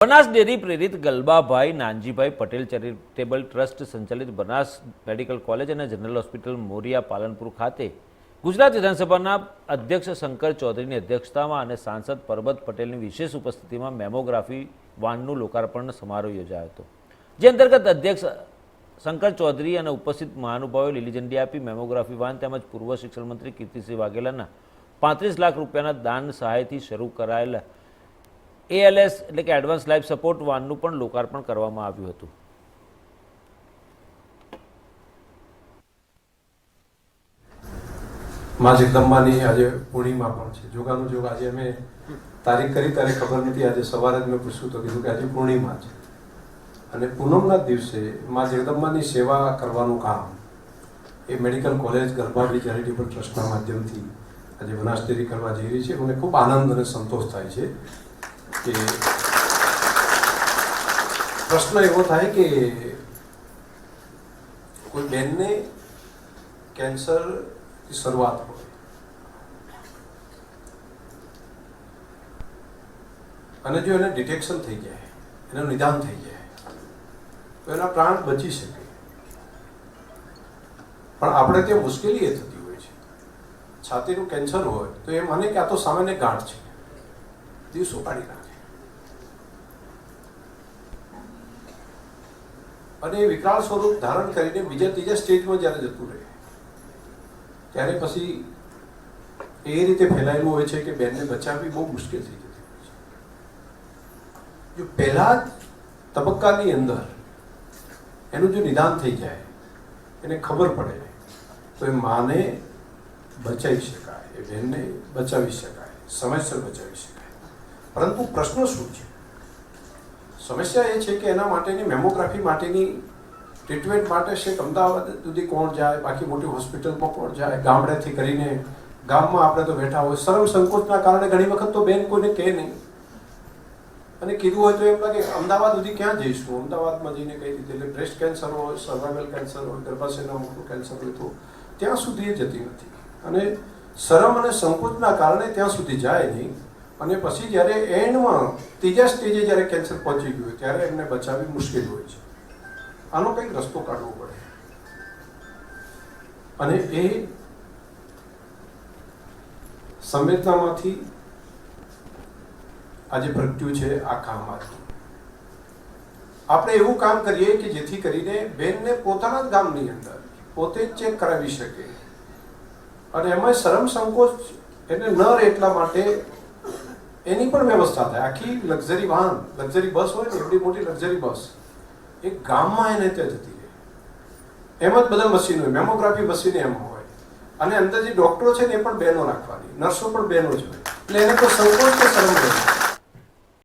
Banas dairy પ્રેરિત Galbabhai Nanjibhai Patel charitable trust સંચાલિત Banas medical college અને જનરલ હોસ્પિટલ મોરિયા પાલનપુર ખાતે ગુજરાત વિધાનસભાના અધ્યક્ષ શંકર ચૌધરીની અધ્યક્ષતામાં અને સાંસદ પરબત પટેલની વિશેષ ઉપસ્થિતિમાં મેમોગ્રાફી વાનનું લોકાર્પણ સમારોહ યોજાયો હતો. જે અંતર્ગત અધ્યક્ષ શંકર ચૌધરી અને ઉપસ્થિત મહાનુભાવોએ લીલી આપી મેમોગ્રાફી વાન તેમજ પૂર્વ શિક્ષણ મંત્રી કીર્તિસિંહ વાઘેલાના પાંત્રીસ લાખ રૂપિયાના દાન સહાયથી શરૂ કરાયેલા એએલએસ એટલે કે એડવાન્સ લાઈફ સપોર્ટ વાનનું પણ લોકાર્પણ કરવામાં આવ્યું હતું. માં જગદંબાની આજે પૂર્ણિમા પણ છે. જોગાનું જોગ આજે અમે તારીખ કરી ત્યારે ખબર નથી. આજે સવારે જ મેં પૂછ્યું તો કીધું કે આજે પૂર્ણિમા છે. અને પૂનમના દિવસે માં જગદંબાની સેવા કરવાનું કામ એ મેડિકલ કોલેજ ગરબાડી ચેરિટેબલ ટ્રસ્ટના માધ્યમથી આજે બનાસ કરવા જઈ રહી છે. મને ખૂબ આનંદ અને સંતોષ થાય છે. કે પ્રશ્ન એવો થાય કે કોઈ બેનને કેન્સર શરૂઆત હોય. અને જો એને ડિટેક્શન થઈ જાય, એનું નિદાન થઈ જાય, તો એના પ્રાણ બચી શકે. પણ આપણે ત્યાં મુશ્કેલી એ થતી હોય છે. છાતીનું કેન્સર હોય તો એ મને કે આ તો સામાન્ય ગાંઠ છે. દિવસો કાઢી નાખે. અને એ વિકરાળ સ્વરૂપ ધારણ કરીને બીજા ત્રીજા સ્ટેજમાં જ્યારે જતું રહે, ત્યારે પછી એ રીતે ફેલાયેલું હોય છે કે બેનને બચાવવી બહુ મુશ્કેલ થઈ જતી હોય છે. જો પહેલા તબક્કાની અંદર એનું જો નિદાન થઈ જાય, એને ખબર પડે, તો એ માને બચાવી શકાય, એ બહેનને બચાવી શકાય, સમયસર બચાવી શકાય. પરંતુ પ્રશ્ન શું છે? સમસ્યા એ છે કે એના માટેની મેમોગ્રાફી માટેની ટ્રીટમેન્ટ માટે છેક અમદાવાદ સુધી કોણ જાય, બાકી મોટી હોસ્પિટલમાં કોણ જાય, ગામડેથી કરીને ગામમાં આપણે તો બેઠા હોય. શરમ સંકોચના કારણે ઘણી વખત તો બેન કોઈને કહે નહીં. અને કીધું હોય તો એમ લાગે, અમદાવાદ સુધી ક્યાં જઈશું? અમદાવાદમાં જઈને કઈ રીતે? એટલે બ્રેસ્ટ કેન્સર હોય સર્વાઇવલ કેન્સર હોય, ગર્ભાશયના મોટું કેન્સર હોય તો ત્યાં સુધી જતી નથી. અને શરમ અને સંકોચના કારણે ત્યાં સુધી જાય નહીં. અને પછી જ્યારે એન્ડમાં ત્રીજા સ્ટેજે જ્યારે કેન્સર પહોંચી ગયું ત્યારે એમને બચાવવી મુશ્કેલ હોય છે. આનો કંઈક રસ્તો કાઢવો પડે. અને એ સંવેદનામાંથી આજે પ્રગટ્યું છે આ કામમાંથી આપણે એવું કામ કરીએ કે જેથી કરીને બેનને પોતાના જ ગામની અંદર પોતે જ ચેક કરાવી શકે. અને એમાં શરમ સંકોચ એને ન રહે એટલા માટે એની પણ વ્યવસ્થા થાય. આખી લક્ઝરી વાહન, લક્ઝરી બસ હોય ને એટલી મોટી લક્ઝરી બસ, એ ગામમાં એને ત્યાં જતી રહે. એમ જ બધા મશીન હોય. મેમોગ્રાફી મશીન એમ હોય. અને અંદર જે ડોક્ટરો છે ને, એ પણ બહેનો રાખવાની. નર્સો પણ બહેનો જ હોય. એટલે એને તો સંકોચ કે શરમ નહીં.